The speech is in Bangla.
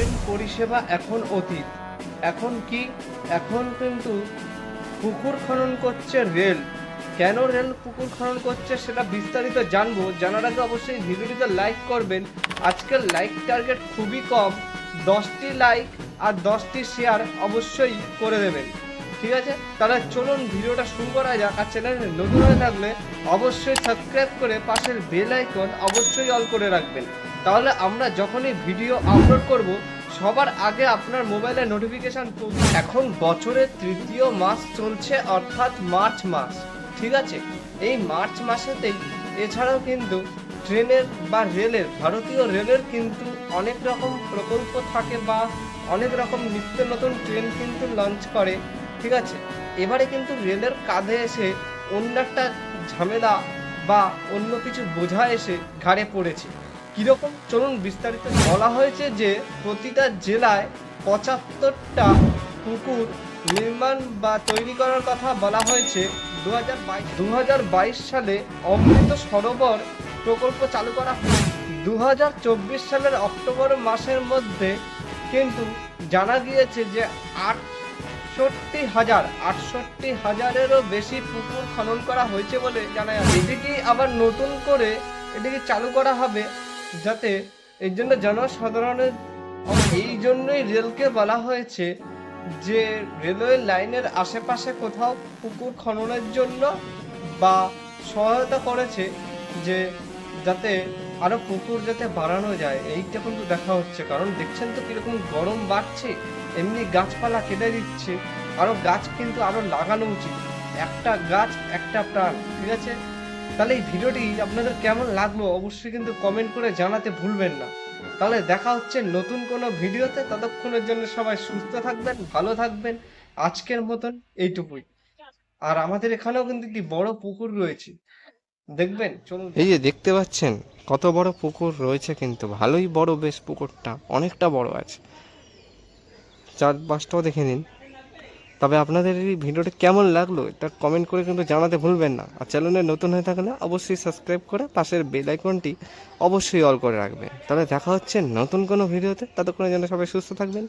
ট্রেন পরিষেবা এখন অতীত। এখন কি? এখন কিন্তু পুকুর খনন করছে রেল। কেন রেল পুকুর খনন করছে সেটা বিস্তারিত জানব। জানার আগে অবশ্যই ভিডিওটিতে লাইক করবেন। আজকের লাইক টার্গেট খুবই কম। দশটি লাইক আর দশটি শেয়ার অবশ্যই করে দেবেন। ঠিক আছে? তাহলে চলুন ভিডিওটা শুরু করা যাক। আর চ্যানেলে নতুন হয়ে থাকলে অবশ্যই সাবস্ক্রাইব করে পাশের বেল আইকন অবশ্যই অল করে রাখবেন। তাহলে আমরা যখনই ভিডিও আপলোড করব, সবার আগে আপনার মোবাইলে নোটিফিকেশান এখন বছরের তৃতীয় মাস চলছে, অর্থাৎ মার্চ মাস। ঠিক আছে? এই মার্চ মাসেতেই এছাড়াও কিন্তু ট্রেনের বা রেলের, ভারতীয় রেলের কিন্তু অনেক রকম প্রকল্প থাকে বা অনেক রকম নিত্য নতুন ট্রেন কিন্তু লঞ্চ করে। ঠিক আছে? এবারে কিন্তু রেলের কাঁধে এসে অন্য একটা ঝামেলা বা অন্য কিছু বোঝা এসে ঘাড়ে পড়েছে। কীরকম? চলুন বিস্তারিত বলা হয়েছে যে প্রতিটা জেলায় পঁচাত্তরটা পুকুর নির্মাণ বা তৈরি করার কথা বলা হয়েছে। দু হাজার বাইশ সালে অমৃত সরোবর প্রকল্প চালু করা দু হাজার চব্বিশ সালের অক্টোবর মাসের মধ্যে কিন্তু জানা গিয়েছে যে আটষট্টি হাজার আটষট্টি হাজারেরও বেশি পুকুর খনন করা হয়েছে বলে জানা যাচ্ছে। এদিকে আবার নতুন করে এটিকে চালু করা হবে? যাতে এই জন্য জনসাধারণের এই জন্যই রেলকে বলা হয়েছে যে রেলওয়ে লাইনের আশেপাশে কোথাও পুকুর খননের জন্য বা সহায়তা করেছে যে যাতে আরও পুকুর যাতে বাড়ানো যায়। এইটা কিন্তু দেখা হচ্ছে। কারণ দেখছেন তো কীরকম গরম বাড়ছে, এমনি গাছপালা কেটে দিচ্ছে আরও গাছ কিন্তু আরও লাগানো উচিত। একটা গাছ, একটা প্রাণ, ঠিক আছে? তাহলে এই ভিডিওটি আপনাদের কেমন লাগল অবশ্যই কিন্তু কমেন্ট করে জানাতে ভুলবেন না। তাহলে দেখা হচ্ছে নতুন কোনো ভিডিওতে, ততক্ষণের জন্য সবাই সুস্থ থাকবেন, ভালো থাকবেন, আজকের মতন এইটুকুই। আর আমাদের এখানেও কিন্তু একটি বড় পুকুর রয়েছে। দেখবেন, চলুন। এই যে দেখতে পাচ্ছেন, কত বড় পুকুর রয়েছে কিন্তু, ভালোই বড় বেশ পুকুরটা, অনেকটা বড় আছে। চারপাশটাও দেখে নিন। তবে আপনাদের এই ভিডিওটা কেমন লাগল এটা কমেন্ট করে কিন্তু জানাতে ভুলবেন না। আর চ্যানেলে নতুন হয়ে থাকলে অবশ্যই সাবস্ক্রাইব করে পাশের বেল আইকনটি অবশ্যই অল করে রাখবেন। তাহলে দেখা হচ্ছে নতুন কোনো ভিডিওতে। ততক্ষণে যেন সবাই সুস্থ থাকবেন।